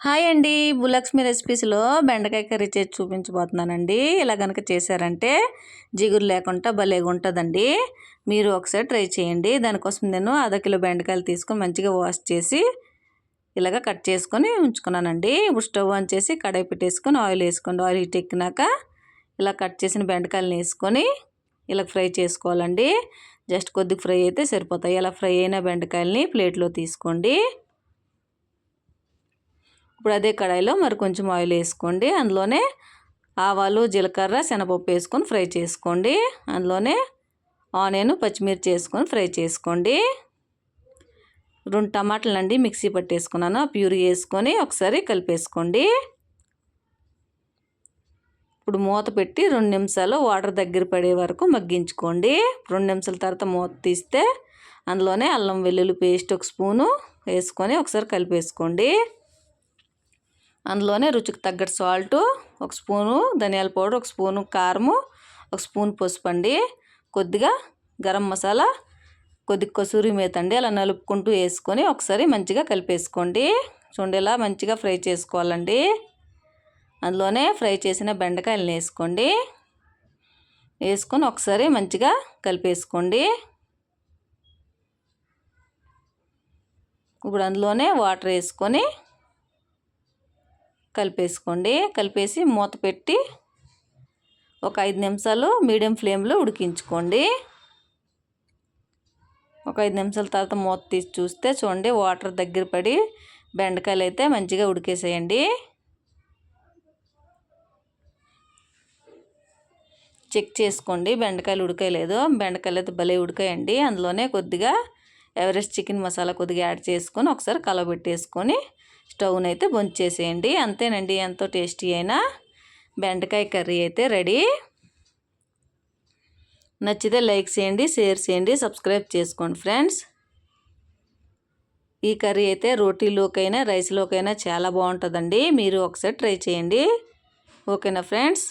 Hi అండి. భూలక్ష్మి రెసిపీస్లో బెండకాయ curry చేసి చూపించబోతున్నానండి. ఇలా కనుక చేశారంటే జిగురు లేకుండా భలేగా ఉంటుందండి. మీరు ఒకసారి ట్రై చేయండి. దానికోసం నేను అర్ధ కిలో బెండకాయలు తీసుకొని మంచిగా వాష్ చేసి ఇలాగ కట్ చేసుకొని ఉంచుకున్నానండి. ఇప్పుడు స్టవ్ ఆన్ చేసి కడాయి పెట్టేసుకొని ఆయిల్ వేసుకోండి. ఆయిల్ హీట్ ఎక్కినాక ఇలా కట్ చేసిన బెండకాయలను వేసుకొని ఇలా ఫ్రై చేసుకోవాలండి. జస్ట్ కొద్దిగా ఫ్రై అయితే సరిపోతాయి. ఇలా ఫ్రై అయిన బెండకాయలని ప్లేట్లో తీసుకోండి. ఇప్పుడు అదే కడాయిలో మరి కొంచెం ఆయిల్ వేసుకోండి. అందులోనే ఆవాలు జీలకర్ర శనగపప్పు వేసుకొని ఫ్రై చేసుకోండి. అందులోనే ఆనియన్ పచ్చిమిర్చి వేసుకొని ఫ్రై చేసుకోండి. రెండు టమాటాలు అండి మిక్సీ పట్టేసుకున్నాను. ప్యూరీ వేసుకొని ఒకసారి కలిపేసుకోండి. ఇప్పుడు మూత పెట్టి రెండు నిమిషాలు వాటర్ దగ్గర పడే వరకు మగ్గించుకోండి. రెండు నిమిషాల తర్వాత మూత తీస్తే అందులోనే అల్లం వెల్లుల్లి పేస్ట్ ఒక స్పూను వేసుకొని ఒకసారి కలిపేసుకోండి. అందులోనే రుచికి తగ్గట్టు సాల్ట్ ఒక స్పూను ధనియాల పౌడర్ ఒక స్పూను కారము ఒక స్పూన్ పసుపు అండి. కొద్దిగా గరం మసాలా కొద్దిగా కసూరి మేత అండి. అలా నలుపుకుంటూ వేసుకొని ఒకసారి మంచిగా కలిపేసుకోండి. చూడండి ఇలా మంచిగా ఫ్రై చేసుకోవాలండి. అందులోనే ఫ్రై చేసిన బెండకాయలను వేసుకోండి. వేసుకొని ఒకసారి మంచిగా కలిపేసుకోండి. ఇప్పుడు అందులోనే వాటర్ వేసుకొని కలిపేసుకోండి. కలిపేసి మూత పెట్టి ఒక ఐదు నిమిషాలు మీడియం ఫ్లేమ్లో ఉడికించుకోండి. ఒక ఐదు నిమిషాల తర్వాత మూత తీసి చూస్తే చూడండి వాటర్ దగ్గర పడి బెండకాయలు అయితే మంచిగా ఉడికేసేయండి. చెక్ చేసుకోండి బెండకాయలు ఉడకలేదు బెండకాయలు అయితే భలే ఉడకాయండి. అందులోనే కొద్దిగా ఎవరెస్ట్ చికెన్ మసాలా కొద్దిగా యాడ్ చేసుకొని ఒకసారి కలబెట్టేసుకొని స్టవ్ని అయితే బొంచేసేయండి అంతేనండి ఎంతో టేస్టీ అయినా బెండకాయ కర్రీ అయితే రెడీ. నచ్చితే లైక్ చేయండి షేర్ చేయండి సబ్స్క్రైబ్ చేసుకోండి ఫ్రెండ్స్. ఈ కర్రీ అయితే రోటీలోకైనా రైస్లోకైనా చాలా బాగుంటుందండి. మీరు ఒకసారి ట్రై చేయండి. ఓకేనా ఫ్రెండ్స్?